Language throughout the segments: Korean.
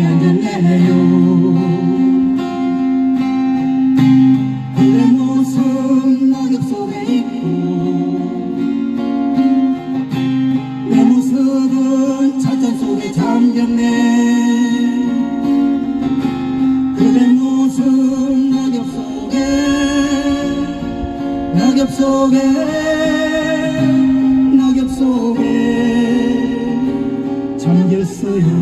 향해요. 그대 모습 낙엽 속에 있고 내 모습은 차잔 속에 잠겼네. 그대 모습 낙엽 속에 낙엽 속에 낙엽 속에 잠겼어요.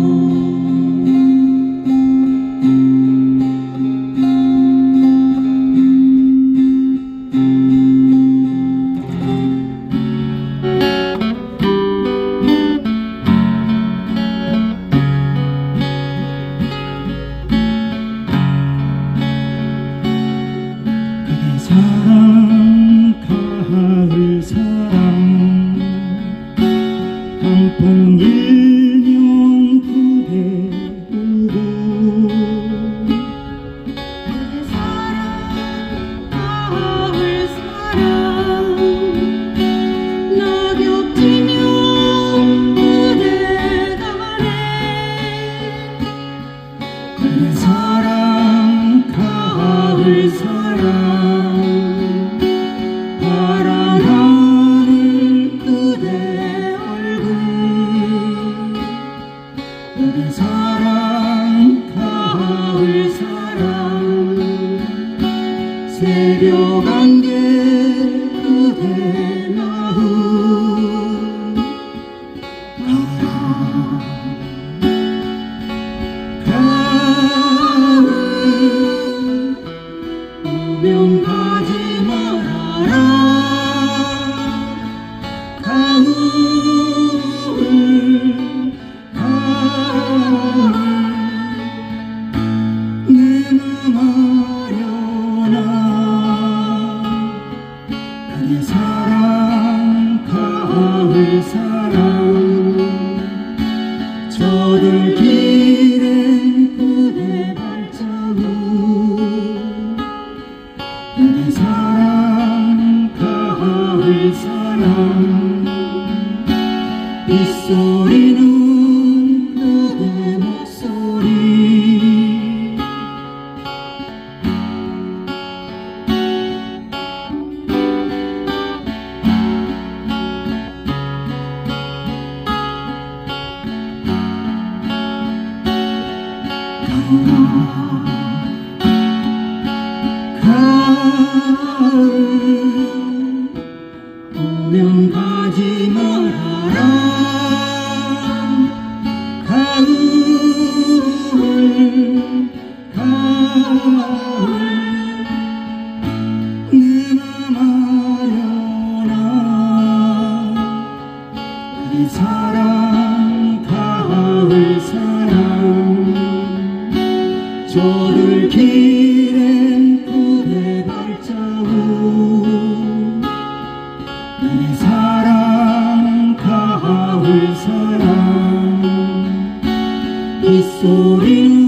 on you. 사랑. 빗소리는 그대 목소리. 가을. 면 가지 말아라 가을 가을 내맘 아려나 그 사랑 가을 사랑 저를 길 su